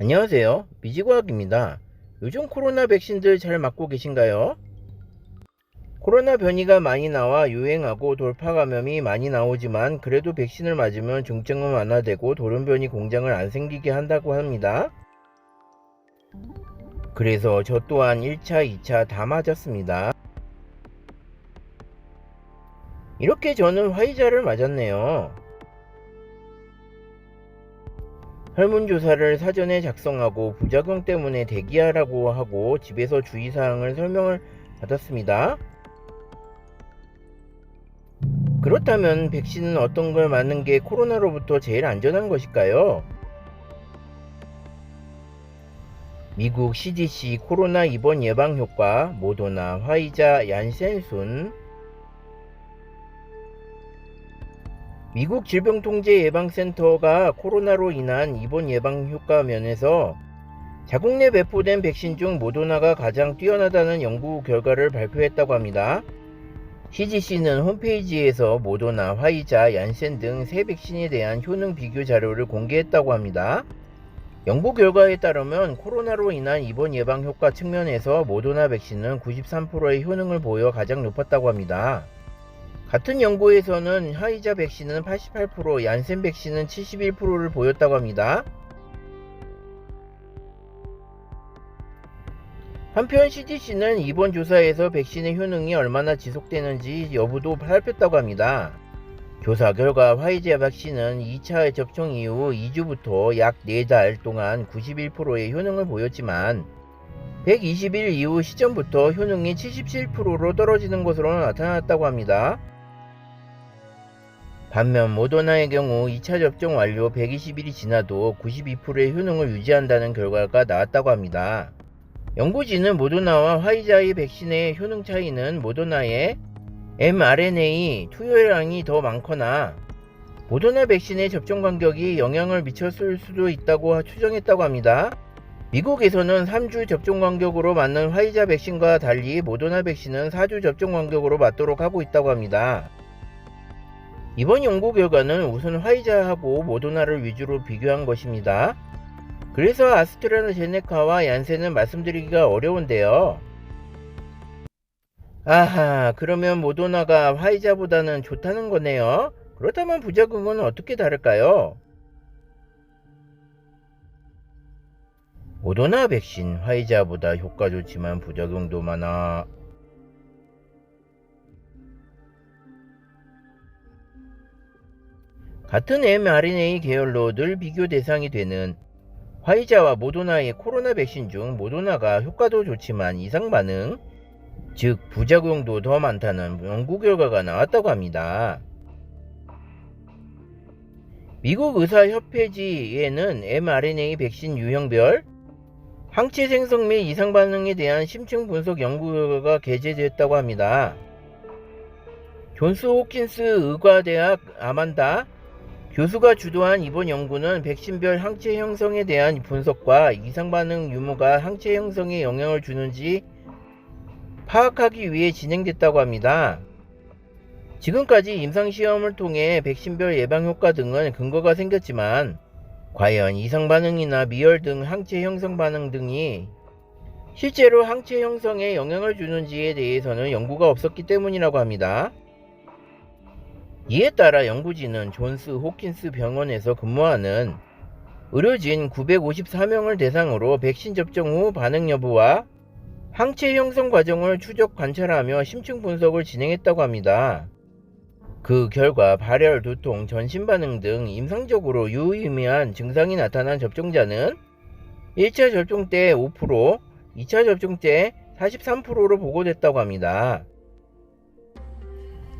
안녕하세요. 미지과학입니다. 요즘 코로나 백신들 잘 맞고 계신가요? 코로나 변이가 많이 나와 유행하고 돌파 감염이 많이 나오지만 그래도 백신을 맞으면 중증은 완화되고 돌연변이 공장을 안 생기게 한다고 합니다. 그래서 저 또한 1차, 2차 다 맞았습니다. 이렇게 저는 화이자를 맞았네요. 설문조사를 사전에 작성하고 부작용 때문에 대기하라고 하고 집에서 주의사항을 설명을 받았습니다. 그렇다면 백신은 어떤 걸 맞는 게 코로나로부터 제일 안전한 것일까요? 미국 CDC 코로나 입원 예방 효과 모더나 화이자 얀센순 미국 질병통제예방센터가 코로나로 인한 입원 예방 효과 면에서 자국 내 배포된 백신 중 모더나가 가장 뛰어나다는 연구 결과를 발표했다고 합니다. CDC는 홈페이지에서 모더나, 화이자, 얀센 등 세 백신에 대한 효능 비교 자료를 공개했다고 합니다. 연구 결과에 따르면 코로나로 인한 입원 예방 효과 측면에서 모더나 백신은 93%의 효능을 보여 가장 높았다고 합니다. 같은 연구에서는 화이자 백신은 88%, 얀센 백신은 71%를 보였다고 합니다. 한편 CDC는 이번 조사에서 백신의 효능이 얼마나 지속되는지 여부도 살폈다고 합니다. 조사 결과 화이자 백신은 2차 접종 이후 2주부터 약 4달 동안 91%의 효능을 보였지만 120일 이후 시점부터 효능이 77%로 떨어지는 것으로 나타났다고 합니다. 반면 모더나의 경우 2차 접종 완료 120일이 지나도 92%의 효능을 유지한다는 결과가 나왔다고 합니다. 연구진은 모더나와 화이자의 백신의 효능 차이는 모더나의 mRNA 투여량이 더 많거나 모더나 백신의 접종 간격이 영향을 미쳤을 수도 있다고 추정했다고 합니다. 미국에서는 3주 접종 간격으로 맞는 화이자 백신과 달리 모더나 백신은 4주 접종 간격으로 맞도록 하고 있다고 합니다. 이번 연구 결과는 우선 화이자하고 모더나를 위주로 비교한 것입니다. 그래서 아스트라제네카와 얀센은 말씀드리기가 어려운데요. 아하, 그러면 모더나가 화이자보다는 좋다는 거네요. 그렇다면 부작용은 어떻게 다를까요? 모더나 백신 화이자보다 효과 좋지만 부작용도 많아. 같은 mRNA 계열로 늘 비교 대상이 되는 화이자와 모더나의 코로나 백신 중 모더나가 효과도 좋지만 이상 반응, 즉 부작용도 더 많다는 연구 결과가 나왔다고 합니다. 미국 의사협회지에는 mRNA 백신 유형별 항체 생성 및 이상 반응에 대한 심층 분석 연구 결과가 게재됐다고 합니다. 존스 호킨스 의과대학 아만다 교수가 주도한 이번 연구는 백신별 항체 형성에 대한 분석과 이상 반응 유무가 항체 형성에 영향을 주는지 파악하기 위해 진행됐다고 합니다. 지금까지 임상시험을 통해 백신별 예방 효과 등은 근거가 생겼지만 과연 이상 반응이나 미열 등 항체 형성 반응 등이 실제로 항체 형성에 영향을 주는지에 대해서는 연구가 없었기 때문이라고 합니다. 이에 따라 연구진은 존스 호킨스 병원에서 근무하는 의료진 954명을 대상으로 백신 접종 후 반응 여부와 항체 형성 과정을 추적 관찰하며 심층 분석을 진행했다고 합니다. 그 결과 발열, 두통, 전신 반응 등 임상적으로 유의미한 증상이 나타난 접종자는 1차 접종 때 5%, 2차 접종 때 43%로 보고됐다고 합니다.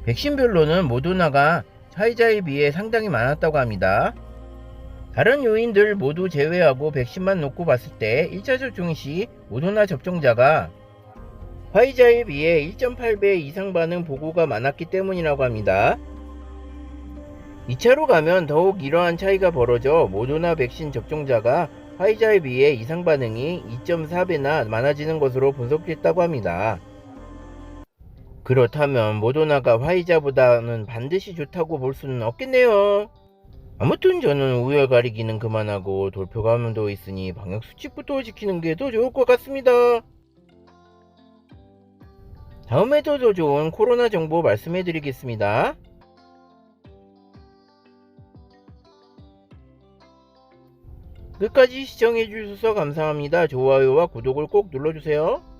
백신별로는 모더나가 화이자에 비해 상당히 많았다고 합니다. 다른 요인들 모두 제외하고 백신만 놓고 봤을 때 1차 접종 시 모더나 접종자가 화이자에 비해 1.8배 이상 반응 보고가 많았기 때문이라고 합니다. 2차로 가면 더욱 이러한 차이가 벌어져 모더나 백신 접종자가 화이자에 비해 이상 반응이 2.4배나 많아지는 것으로 분석됐다고 합니다. 그렇다면 모더나가 화이자보다는 반드시 좋다고 볼 수는 없겠네요. 아무튼 저는 우열 가리기는 그만하고 돌표 감염도 있으니 방역 수칙부터 지키는 게 더 좋을 것 같습니다. 다음에도 더 좋은 코로나 정보 말씀해 드리겠습니다. 끝까지 시청해 주셔서 감사합니다. 좋아요와 구독을 꼭 눌러주세요.